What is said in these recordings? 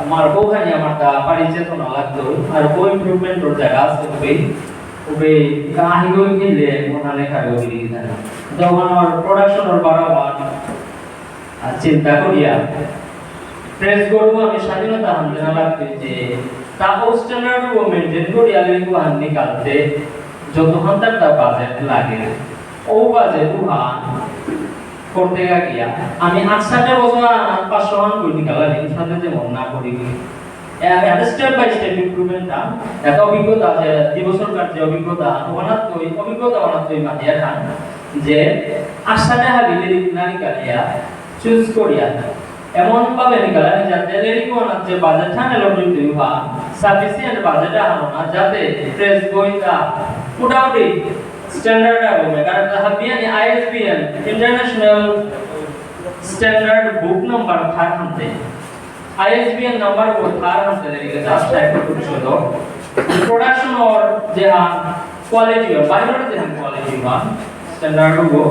আমার আমার পরিচিত না লাগতো। আর জায়গা আছে ওবে ওবে কাহি গই লেখা গো দিদি না তখন আমার প্রোডাকশন চিন্তা করিয়া প্রেস গরু আমি স্বাধীনতা লাগতে যে তা স্ট্যান্ডার্ড ও মেনটেন করিয়া লেগু হান নিকালতে যত হান্তার তা বাজেট লাগে। ও বাজেট করতে গিয়া আমি আটষাটে বছর পাঁচশো হান করি দিন সাথে যে মন না করি স্টেপ বাই স্টেপ ইমপ্রুভমেন্ট এত অভিজ্ঞতা আছে দুই বছর অভিজ্ঞতা তো অভিজ্ঞতা তো মাতিয়া খান যে আটষাটে হাবিলি না নিকালিয়া চুজ করিয়া এমন ভাবে নিকালা যাতে লেরিকো ওনার যে বাজেট থানে লবি দুই হা সাফিসিয়েন্ট বাজেট আনো না যাতে প্রেস বইটা মোটামুটি স্ট্যান্ডার্ড হবে কারণ হাবিয়ান ISBN international standard book number থার হানতে আইএসবিএন নাম্বার को थार हमसे लेके जास्ट टाइप का कुछ हो दो प्रोडक्शन और जे हां क्वालिटी और बायोड जे हां क्वालिटी वा স্ট্যান্ডার্ড গো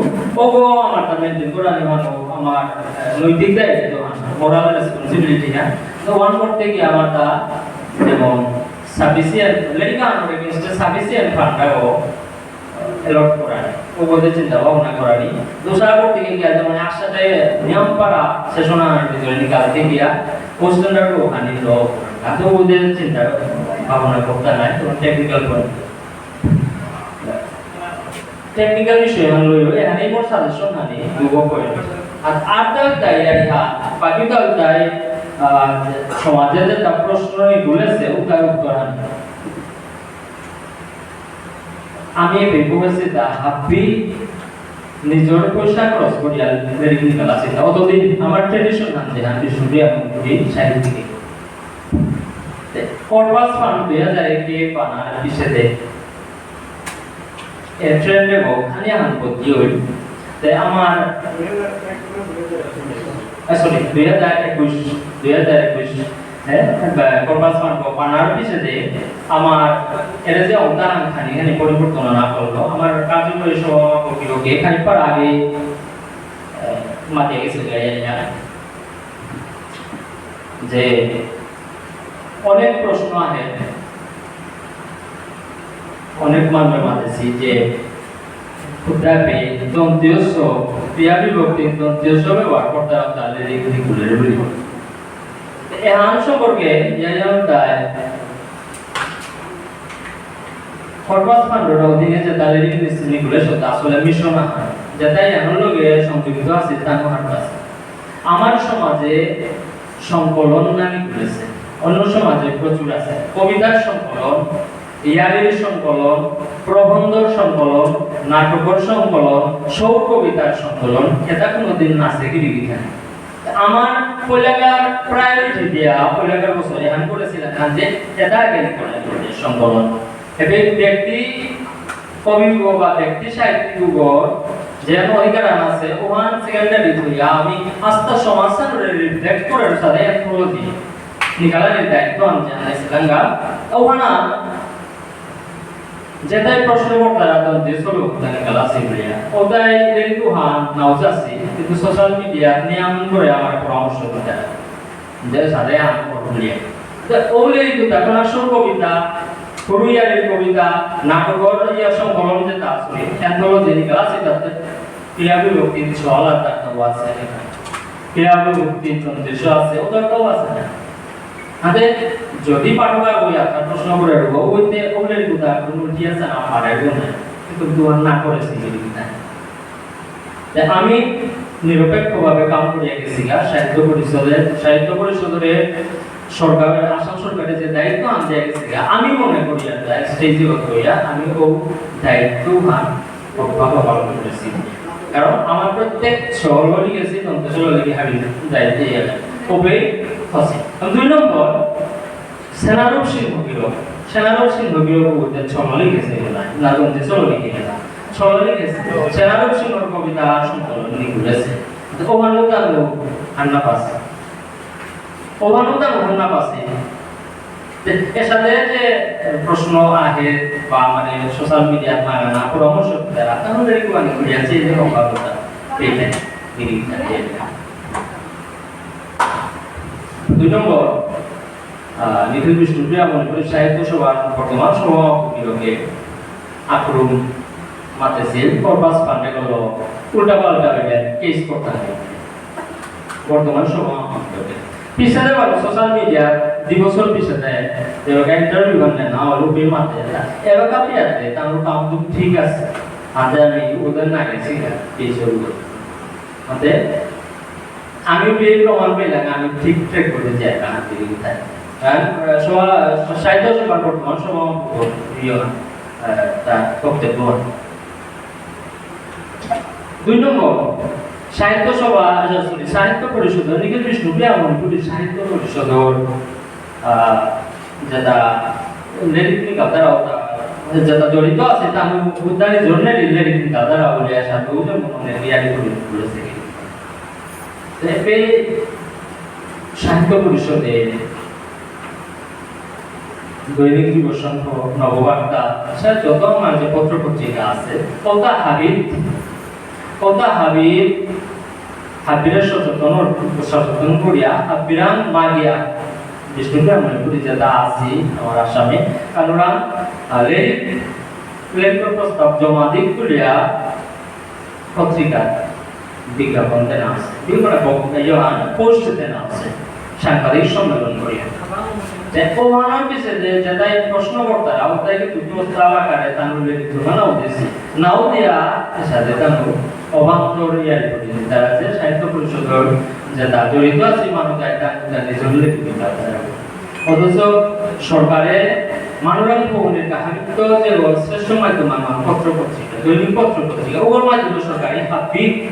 ওগো আমার তা মেনটেন করা নিবানো আমার নৈতিক দায়িত্ব মোরাল রেসপন্সিবিলিটি হ্যাঁ তো ওয়ান করতে কি আমার তা এবং সাফিসিয়েন্ট লেডিকা আমার এগেইনস্ট সাফিসিয়েন্ট ফান্ডাও এলট করা ওগোদের চিন্তা ভাবনা করানি দোসরা করতে গিয়ে যেমন একসাথে নিয়ম পারা সেশনা ভিতরে নিকালতে গিয়া কোশ্চেনটার ওখানে ল এত ওদের চিন্তা ভাবনা করতে নাই তখন টেকনিক্যাল করে টেকনিক্যাল বিষয় হল এখানে মোর সাজেশন হানি দুগো করে আর দাল তাই হা বাকি তাই সমাজে যে প্রশ্ন গুলেছে উত্তর উত্তর হানি আমি বেকুবেছি তা হাব্বি নিজের পয়সা খরচ করি আর নিকাল আছে। অতদিন আমার ট্রেডিশন যে আমি এখন করি সাহিত্যিক করবাস ফান্ড দুই হাজার একে পানার বিষেতে এ ট্রেন্ডে গো খানি হান পতি হই তে আমার সরি দুই হাজার একুশ দুই হাজার করবাস বিষেতে আমার যে পরিবর্তন না আমার আগে গেছে যে অনেক প্রশ্ন অনেক মানুষের মাঝেছি যে ক্রিয়া বিভক্তি দন্ত্যস্য ব্যবহার করতে তাহলে রেগুলি খুলে সম্পর্কে তাই খরবাস ফান্ডের অধীনে যে আসলে যেটাই লোকে সংযুক্ত আছে হাট আছে। আমার সমাজে সংকলন নামে খুলেছে অন্য সমাজে প্রচুর আছে। কবিতার সংকলন, ইয়ারের সংকলন, প্রবন্ধর সংকলন, নাটকের সংকলন সৌ কবিতার সংকলন, এটা কোনোদিন নাচে কি লিখানে আমার পয়লাকার প্রায়োরিটি দিয়া পয়লাকার বছরে আমি করেছিলাম যে এটা করা সংকলন এবে ব্যক্তি কবি বা ব্যক্তি সাহিত্যিক যে অধিকার আছে ওখান সেকেন্ডারি হইয়া আমি আস্থা সমাজের রিফ্লেক্ট করার সাথে অ্যাথ্রোলজি নিকালার দায়িত্ব আমি জানাইছিলাম গা। ওখানে যেটাই প্রশ্ন করতে রাখতাম যে উদ্যানে গেলা সিমরিয়া ওটাই রেডিও হান নাউজাসি কিন্তু সোশ্যাল মিডিয়া নিয়ম করে আমার পরামর্শ দিতে যে সাথে করলিয়ে তো ওলে কিন্তু তখন আসল কবিতা ফুরুইয়ারের কবিতা নাটকর ইয়া সংকলন যে তা আছে অ্যান্থোলজি নিকালা সেটাতে ক্রিয়া বিভক্তি ছল আর তার আছে। ক্রিয়া বিভক্তি তন্ত্র আছে, ওটাও আছে। না আদে যদি পাঠকা বই আপনার প্রশ্ন করে রব ওইতে ওগুলোর কথা কোনো উঠি আছে না পারে না কিন্তু দুয়ার না করেছি না আমি নিরপেক্ষভাবে কাম করিয়া গেছি গা সাহিত্য পরিষদের সাহিত্য পরিষদের সরকারের, আসাম সরকারের যে দায়িত্ব দিয়ে গেছি আমি মনে করি আর স্টেজে হইয়া আমি ও দায়িত্ব হান ভাবে পালন করেছি। কারণ আমার প্রত্যেক সহলি গেছি তন্ত্র সহলি হাবি দায়িত্ব ইয়ে কবে ফসে দুই নম্বর সেনারব সিংহ বিরোধ। সেনারব সিংহ বিরোধ গেছে সেনারব সিংহর কবিতা সংকলন আন্না পাশে আন্না পাশে এর সাথে যে প্রশ্ন আহে বা মানে সোশ্যাল মিডিয়া মারানা পরামর্শ দেওয়া তাহলে কোয়ানি করিয়াছে যে অভাবতা এইটাই। নিরিখটা দুই নম্বর নিখিল বিষ্ণুপ্রিয়া মণিপুরের সাহিত্য সভার বর্তমান সভাপতিকে আক্রম মাতেছিল করবাস পান্ডে গেল, উল্টা পাল্টা বেড়ে কেস করতে হয়। বর্তমান সভাপতিকে পিছনে বাবু সোশ্যাল মিডিয়া দিবসর পিছনে যেভাবে ইন্টারভিউ করলে না হলো বে মাতে। এবার কাপি আছে তার কাম ঠিক আছে। আজ আমি, ওদের না গেছি এই শুরু মতে আমি বিয়ে প্রমাণ পেলাম আমি ঠিক ট্রেক করে যাই কারণ সভা সাহিত্য বর্তমান দুই নম্বর, সাহিত্য সভা সাহিত্য পরিষদ নিখিল মণিপুরী সাহিত্য পরিষদর যেটা লেরিকনিকা দ্বারা, যেটা জড়িত আছে তা আমি উদ্যানি জন্য লেরিকনিকা দ্বারা বলে আসা তো মনে রিয়ালি করে এই সাহিত্য পরিষদে দৈনিক দিবসংঘ নববার্তা সে যত আমার যে পত্র পত্রিকা আছে, কতা হাবিব কতা হাবিব হাবিরের সচেতন সচেতন করিয়া, হাবিরান মাগিয়া বিষ্ণুপুর মণিপুরি যেটা আছি আমার আসামে কারণ লেখ লেখ প্রস্তাব জমা দিক করিয়া পত্রিকা বিজ্ঞাপন দেনা আছে বিভিন্ন ইহান পোস্ট দেনা আছে সাংবাদিক সম্মেলন করিয়া। লেখি অথচ সরকারে মানবাধিক ভবনের কাহিনী যে শ্রেষ্ঠ মাধ্যম পত্র পত্রিকা, দৈনিক পত্র পত্রিকা ওর মাধ্যমে সরকারি হাবি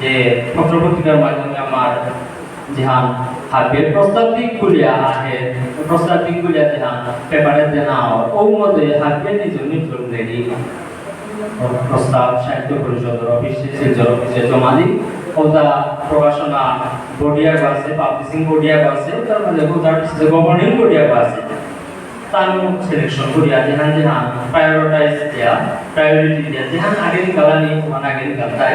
যে পত্রপত্রিকার মাধ্যমে আমার যেহান হাবের প্রস্তাব দিক গুলিয়া আহে। প্রস্তাব দিক গুলিয়া যেহান পেপারে দেনা ওর মধ্যে হাবের নিজ নিজ লেডি প্রস্তাব সাহিত্য পরিষদের অফিসে সিলচর অফিসে জমা দিই ওটা প্রকাশনা বডিয়া আছে পাবলিশিং বডিয়া আছে তার মধ্যে ওটার গভর্নিং বডিয়া আছে তার সিলেকশন করিয়া যেহান যেহান প্রায়োরিটাইজ দিয়া প্রায়োরিটি দিয়া। যেহান আগে নিকালানি ওখান আগে নিকালতাই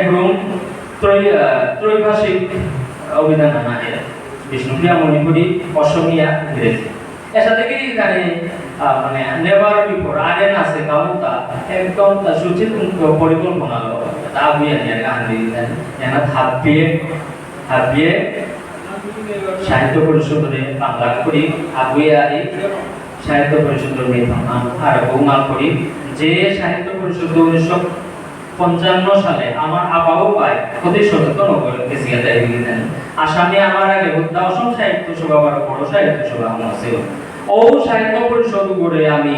এবং ত্রৈ ত্রৈভাষিক অভিধান হয় বিষ্ণুপ্রিয়া মণিপুরি, অসমিয়া ইংরেজি। এর সাথে কি এখানে মানে নেভার বিফোর আগে আছে কামতা, একদম তার সুচিত পরিকল্পনা তা বুঝে নিয়ে গান দিয়ে দেন এনা থাপিয়ে থাপিয়ে সাহিত্য পরিষদরে বাংলা করি, আগুয়ে আহি সাহিত্য পরিষদের মেধান আর বৌমাল করি। যে সাহিত্য পরিষদ উনিশশো পঞ্চান্ন সালে আমার আবাও পায় দেয় দিলেন আসামে আমার আগে হত্যা অসম সাহিত্য সভা বড় সাহিত্য সভা আমার ছিল। ও সাহিত্য পরিষদ গড়ে আমি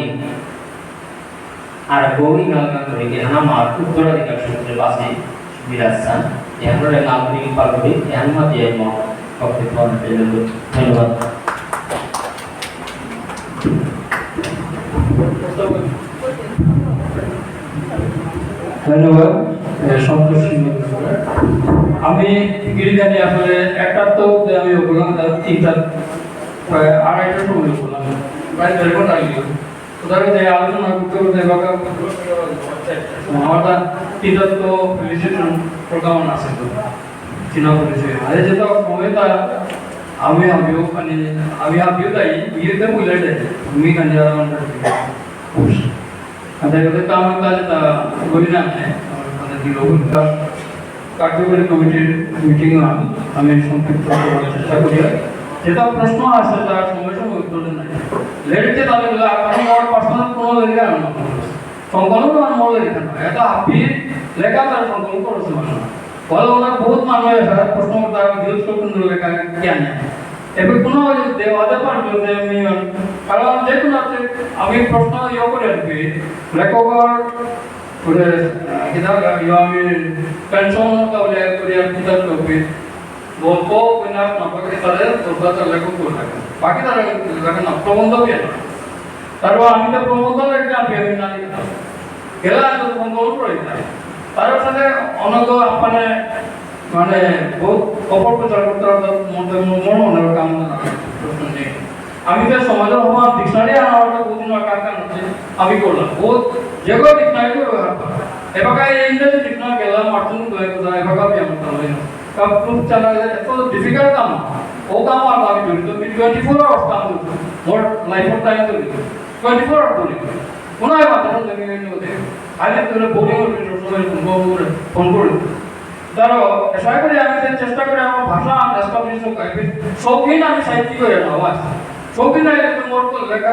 আর গৌরী করে আমার উত্তরাধিকার সূত্রে বাসে বিরাজসান এহানোর নাগরিক পালবি এহান দিয়ে ম বক্তব্য ধন্যবাদ। ধন্যবাদ সন্তোষ আমি গিরিজানি আসলে একটা তো আমি বললাম, তার তিনটা প্রায় আড়াইটা সময় বললাম প্রায় দেড় ঘণ্টা লাগল সুতরাং যে আলোচনা করতে করতে আমারটা তিনটা তো রিসেপশন প্রোগ্রাম আছে তো চীনা পুলিশে আরে যেটা কমে তা আমি আমিও মানে আমি আমিও তাই বিয়েতে বলে যাই আমি কান্দিয়া আচ্ছা, দেখা তো আমার কাজ বলি না। কার্যকরী কমিটির মিটিংয়ে আমি সংক্ষিপ্ত করার চেষ্টা করি। যেটা প্রশ্ন আছে তার সময় সময় উত্তর নাই লেটে তাহলে কারণ আমার পার্সোনাল কোনো লেখা না সংকলন আর মূল বহুত মানুষ প্রশ্ন করতে জিজ্ঞেস করতে এবার কোনো দেওয়াতে পারবে যে আমি কারণ কোনো আছে, আমি প্রশ্ন ইয়ে করে কি লেখকের করে কিতাব ইয়ে আমি পেনশন তাহলে করে গল্প, উপন্যাস, নাটক তাদের প্রধান লেখক করে থাকে বাকি তারা লেখে না না তারপর আমি তো প্রবন্ধ লেখা, আমি আমি প্রবন্ধ করে তার সাথে অনেক মানে বহুত অপপ্রচার করতে মধ্যে মন মনে কাম আমি তো সমাজের হওয়া ডিকশনারি আনার বহুদিন কাজ কাজ আমি করলাম বহুত যেগুলো ডিকশনারি ব্যবহার করা এবার ইংরেজি ডিকশনারি গেলাম মার্টিন করে কোথায় এবার আমি আমার করলাম কারণ প্রুফ চালালে এত ডিফিকাল্ট কাম ও কাম আর আমি জড়িত। টোয়েন্টি ফোর আওয়ার্স কাম করছি মোর লাইফের টাইম জড়িত। টোয়েন্টি ফোর আওয়ার্স জড়িত কোনো মাত্র জমি হতে আগে তোরা হচ্ছে ফোন করে ধরো এসব করে আমি চেষ্টা করে আমার ভাষা এস্টাবলিশ করবে শৌখিন আমি সাহিত্যিক হয়ে না আওয়াজ শৌখিন হয়ে তুমি মোর তো লেখা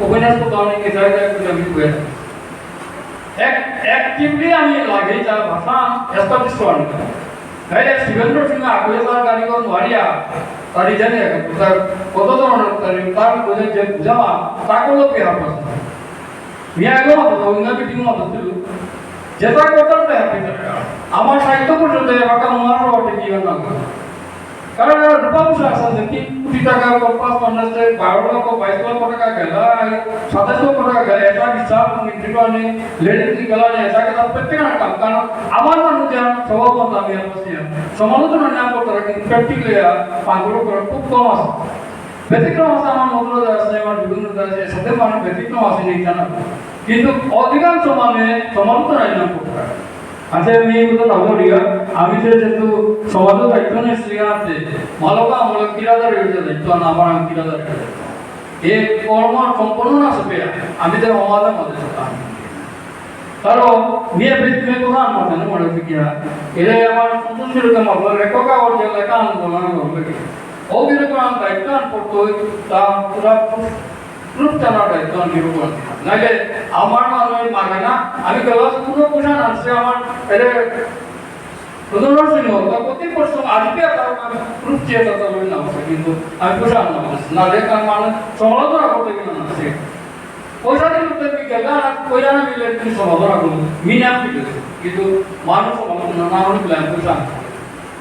উপন্যাস কথা অনেক জায়গায় জায়গায় আমি হয়ে এক অ্যাক্টিভলি আমি লাগে যার ভাষা এস্টাবলিশ করার তাই শিবেন্দ্র সিং আগুয়ে তার কারিগর মারিয়া তারি জানে তার কত ধরনের তারি, তার বোঝে যে বুঝাওয়া তাগুলো কি হাফাস মিয়া আগে মতো ওইনা মিটিং মতো ছিল আমার সাহিত্য পর্যন্ত এবার আমার ওটা জীবন না কারণ রূপাংশ আছে যে তিন কোটি টাকা পাঁচ পঞ্চাশ বারো লক্ষ বাইশ লক্ষ টাকা গেল সাতাশ লক্ষ টাকা গেল এটা হিসাব নির্দিষ্ট লেডিস গেল এটা গেল প্রত্যেক কাম। কারণ আমার মানুষ যারা স্বভাব মতো আমি বসি সমালোচনা না করতে কিন্তু প্র্যাকটিক্যালি পাঁচগুলো করে খুব কম আছে। ব্যতিক্রম আছে, আমার মন্ত্র আছে, আমার বিভিন্ন আছে সাথে মানুষ ব্যতিক্রম আছে নেই জানা কিন্তু অধিকাংশ মানে সমালোচনা না করতে পারে। আচ্ছা আমি এই কথা ভাবো রিয়া আমি যেহেতু সমাজ দায়িত্ব নিয়ে শ্রিয়া আছে, মালকা আমল কিরাদার হয়েছে দায়িত্ব, না আমার আমি কিরাদার এই কর্ম সম্পন্ন না সবে আমি তো সমাজের মধ্যে থাকতাম কারণ নিয়ে পৃথিবী প্রধান মতে না, মনে ফিকিয়া এরে আমার সন্তুষ্টির হলো লেখক আর যে লেখা আন্দোলন করবে ও বিরকম দায়িত্ব পড়তো তা জানার দায়িত্ব আমি বিরকম নাহলে আমার মানে মানে না, আমি ক্লাস কোনো পোষণ আছে আমার এরে প্রদর্শন ছিল তা প্রতি প্রশ্ন আজকে মানে প্রুফ চেয়ে কথা বলে না কিন্তু আমি পোষণ না না লেখা মানে সমালোচনা করতে গেলে না, সে। পয়সা দিয়ে উত্তর বিজ্ঞান পয়সা না মিলে তুমি সমালোচনা করব মিনাম দিলে কিন্তু মানুষ সমালোচনা না হলে প্ল্যান পয়সা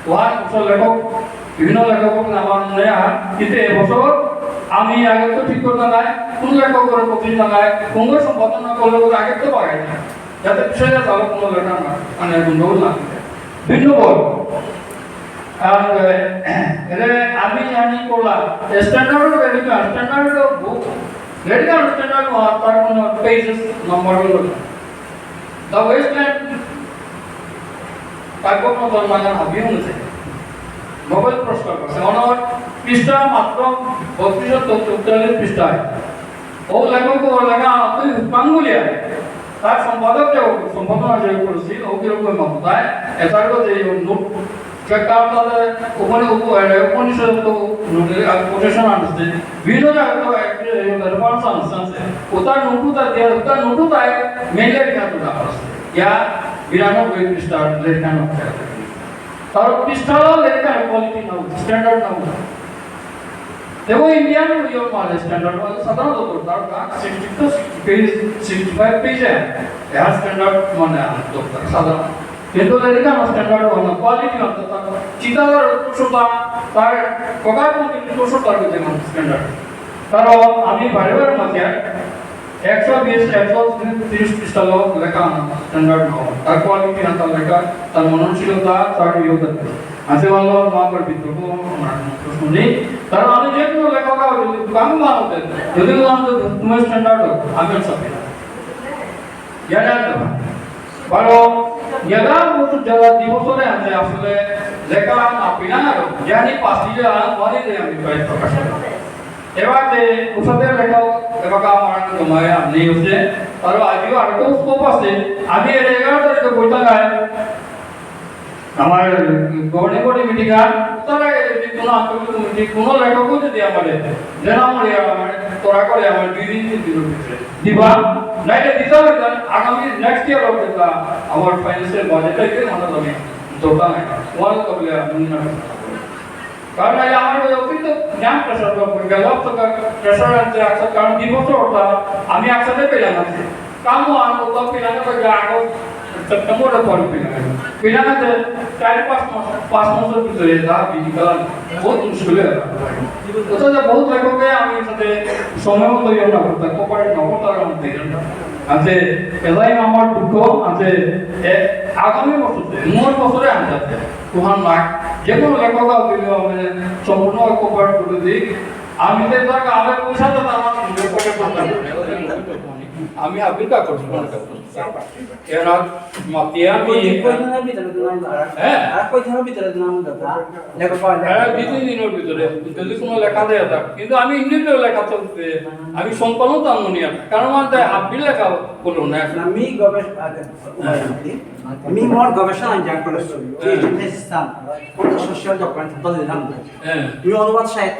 ওহার লেখক, বিভিন্ন লেখক আমার এবছর আমি আগে তো ঠিক করতে নাই কোন লেখকের প্রতিষ্ঠা নাই কোন সম্পাদনা করলে আগে তো পাই না। যাতে বিষয়টা তাহলে কোনো লেখা না মানে গন্ডগোল না ভিন্ন বল। আমি জানি করলাম স্ট্যান্ডার্ড ভ্যালু স্ট্যান্ডার্ড বুক লেডিকাল স্ট্যান্ডার্ড তার কোনো পেজেস নম্বর হলো দ্য ওয়েস্টল্যান্ড কাব্যপ্র বর্মানের হাবি হয়েছে নোবেল পুরস্কার পাচ্ছে অনার পৃষ্ঠা মাত্র বত্রিশ চৌচল্লিশ পৃষ্ঠায়। ও লেখক ও লেখা তুই পাঙ্গুলিয়া তার সম্পাদক যে সম্পাদনা যে করেছিল, ও কীরকম মমতায় এটার যে নোট তাদের ওখানে উপনিষদ ওটার নোটু মেলে লেখা তো আছে বিরানব্বই পৃষ্ঠার লেখা তার পৃষ্ঠালো লেখা কোয়ালিটি নাও স্ট্যান্ডার্ড নাও দেখো ইন্ডিয়ান ইয়োর মানে স্ট্যান্ডার্ড মানে সাধারণত তার কাজ sixty two page sixty five পেজে এর স্ট্যান্ডার্ড মানে দরকার, সাধারণ। কিন্তু লেখা স্ট্যান্ডার্ড মানে কোয়ালিটি তার চিতার কুশলতা তার প্রকার কিন্তু কুশলতার যেমন স্ট্যান্ডার্ড কারণ আমি বারে বারে মাঝে একশো বিশ একশো তিরিশ পৃষ্ঠা লোক লেখা স্ট্যান্ডার্ড নয় তার কোয়ালিটি না তার লেখা তার মননশীলতা তার ইয়োগতা আছে ভালো মা করে বিতর্ক প্রশ্ন নেই কারণ আমি যে কোনো লেখক যদি আমি মানতে যদি বললাম যে তোমার স্ট্যান্ডার্ড আমি সবই না জানা তো ভালো ইয়াদা বছর যারা দিবসরে আছে আসলে লেখলাম আপিনা জানি পাঁচটি মনে নেই আমি প্রায় প্রকাশ করি। এবার যে ওষুধের লেখাও এবার আমার জমায় আপনি হচ্ছে আর আজিও আর তো স্কোপ আছে আমি এর এগারো তারিখে বইতে গায় আমার গভর্নিং বডি মিটিং আর তারা যদি কোনো আন্তর্জাতিক কমিটি কোনো লেখকও যদি আমার যেন আমার আমার তোরা করে আমার দুই দিন তিন দিনের ভিতরে দিবা নাইলে দিতে হবে কারণ আগামী নেক্সট ইয়ার হবে তা আমার আছে কারণ নাইলে আমার অতিরিক্ত জ্ঞান প্রেশার পড়ে গেল তো প্রেশার আছে একসাথে কারণ দুই বছর ওটা, আমি একসাথে পেলাম আছে কামও আনব তো পেলাম তো আগে সেপ্টেম্বরের পর পেলাম। পেলামতে চার পাঁচ মাস, পাঁচ মাসের ভিতরে যা কালাম, বহুত মুশকিল হয়ে অথচ বহুত লেখকে আমি সাথে সময় ইয়ে না করতাম কোপারেট না মধ্যে আছে এলাই আমার দুঃখ আছে আগামী বছরে মোর বছরে আমি যাচ্ছে তুহান লাখ যে কোনো লেখক দিলে মানে সম্পূর্ণ কোপারেট করে দিই। আমি তো তাকে আগে পয়সা তো আমার আমি আবির কাকর এর মাতিয়ামি হ্যাঁ। আর কই হ্যাঁ, দিনের ভিতরে। যদি কোনো লেখা দেয়া থাক। কিন্তু আমি এমনিতে লেখা চলতে আমি সম্পাদন তো আমি কারণ আমার তাই লেখা বলো না। আমি আমি মোর গবেষণা যা কোন সোশ্যাল ডকুমেন্ট দিলাম অনুবাদ সাহিত্য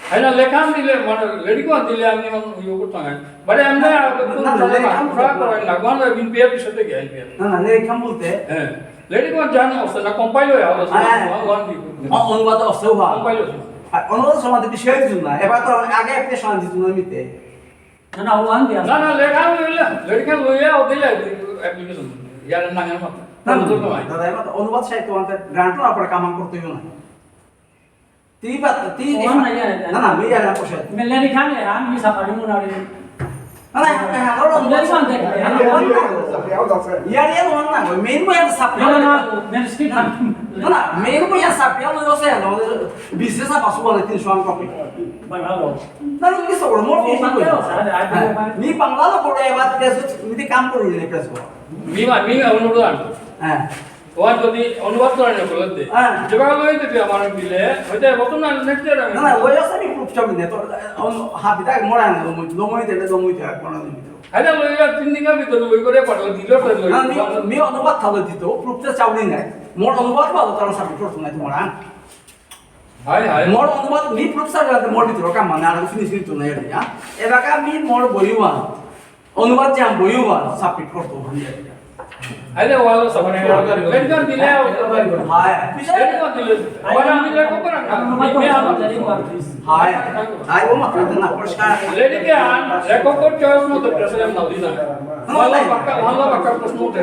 అయినా లేఖాన్ని దిలే మన రెడీగా దిలే అని మనం యోగుతాం బట్ এমনি লাগবান বিন পেয়ার বিষয়তে গেল পেয়ার না না লেখাম বলতে হ্যাঁ লেডিকো জান অবস্থা না কম্পাইল হয় অবস্থা ওয়ান দি অনুবাদ অবস্থা হয় কম্পাইল আর অনুবাদ সমাধি বিষয় দিন না এবার তো আগে একটা শান্তি তুমি নিতে না না ওয়ান দি না না লেখাম লইলা লেডিকা লইয়া ও দিলা অ্যাপ্লিকেশন ইয়ার নাঙ্গের মত না দাদা অনুবাদ সাহিত্য গ্রান্ট আপনার কামাং করতে হবে না ती बात ती ना ना मी याला पोषत मी लेडी खान आहे आम मी सापाडी मुनाडी अरे हा रोड लेडी खान देख यार यार वन ना मेन को यार सापले ना मेन स्किट ना ना मेन को यार सापले वो से ना बिजनेस आ पासू वाले 300 अंक कॉपी बंगालो ना इंग्लिश और मोर फोन को मी बंगालो को ये बात कैसे मी काम करू ने कैसे मी मी उनोडो हां ওয়ান যদি অনুবাদ করে না লই আমার দিলে না আমি না না ওই আছে নি প্রুফ চাবি নে তো হাবিটা মোরা না লমই লমই দেলে লমই দেয়া কোন দিন হাইলা লইয়া তিন দিনের ভিতরে লই করে পাঠালো দিল তো লই না মি মি অনুবাদ থালো দিত প্রুফটা চাবি নাই। মোর অনুবাদ ভালো তার সাবি করতে নাই তোমার হাই হাই মোর অনুবাদ মি প্রুফ চাবি মোর ভিতর কাম মানে আর ফিনিশ কিন্তু নাই রে এবাকা মি মোর বইওয়া অনুবাদ জাম বইওয়া সাবমিট করতে হাইলা ওয়ালো সামনে লেডিকান দিলে হায় লেডিকান দিলে ওয়ালা আমি লেখো করে। না আমি আমার buat tulis. হায় হায় ও মাত্র না পরিষ্কার। লেডিকান লেখো কর চয়েস মতো প্রেসিডেন্ট নাও দিনা ওয়ালা পাক্কা ওয়ালা পাক্কা প্রশ্ন উঠে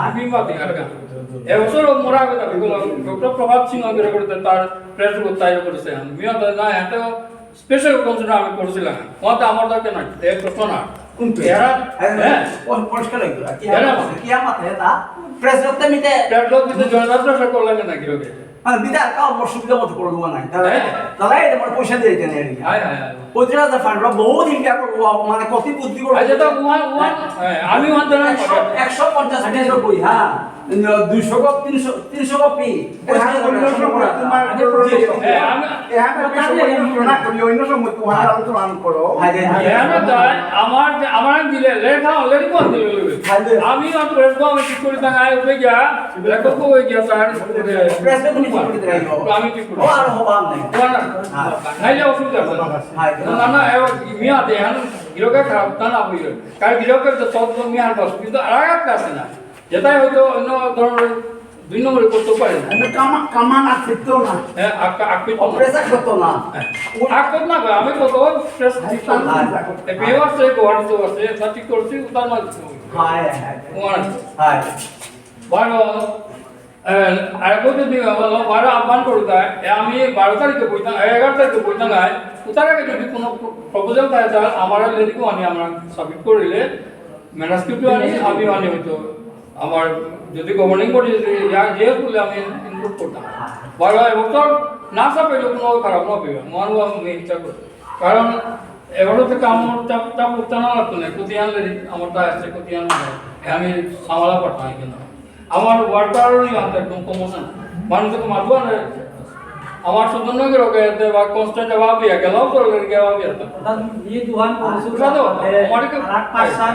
আমি মাতি আরগা এবছর মোরা কথা বিকল ডক্টর প্রভাত সিং আগরে করতে তার প্রেস উত্তায় করেছে। আমি না এটা স্পেশাল কনসিডার আমি করছিলাম ওটা আমার দরকার নাই এক প্রশ্ন না। এরা হ্যাঁ। পরিষ্কার লাগল কি এরা কি আমাতে এটা? প্রেসিডেন্ট মিতে প্রেস লোক দিতে জনযাত্রা সে করলেন না কি রোগে মানে বিদার কাও মোর সুবিধা মতো করল না দাদা হ্যাঁ। দাদা এটা মোর পয়সা দিয়ে দেন এর হাই হাই পঁচিশ হাজার ফান্ড বহুত ইনকাম করব মানে কত বুদ্ধি করব। আচ্ছা তো ওয়ান ওয়ান আমি একশো পঞ্চাশ পেজের বই হ্যাঁ। দুইশো কপ তিনশো তিনশো কপি আমার আমার দিলে লেখা অলরেডি কোন আমি ঠিক করে টাকা আয় উঠে গিয়া লেখক হয়ে আমি ঠিক করে নাইলে অসুবিধা না না মিয়া দেহান গিরকে খারাপ তা না হইল কারণ গিরকের তো সব মিয়ার বাস কিন্তু আর একটা আছে না যেটাই হয়তো অন্য ধরনের দুই নম্বরে করতে পারে না। আসিত না। হ্যাঁ করতো না না আমি কত স্ট্রেস ঠিক করতে পেওয়ার সে গোয়ার তো আছে করছি উতার হায় হায় হায়। কত বারো আহ্বান করুকা আমি বারো তারিখে বইতাম এগারো তারিখে বইতাম গাই তার আগে যদি কোনো প্রপোজাল থাকে তাহলে আমার লেডিকেও আনি আমরা সাবমিট করিলে। ম্যানাস্ক্রিপ্টও আনি আমিও আনি হয়তো। আমার যদি গভর্নিং বডি যদি যে বলে আমি ইনক্লুড করতাম। বারো এবছর না চাপাইলে কোনো খারাপ না পেবে মনও আমি ইচ্ছা করি কারণ এবারও থেকে আমার চাপ চাপ উঠতে না লাগতো না। কোথায় আনলে আমার তা আসছে কোথায় আনলে আমি সামালা পাঠাই কেন? আমার ওয়ার্কারই আনতে একদম কমোশন মানুষকে মারবো না আমার সুন্দর নগর ওকে বা কনস্ট্যান্ট জবাব দিয়া তো দিয়া ni Tuhan polisi Betul, betul. Mereka- anak pasan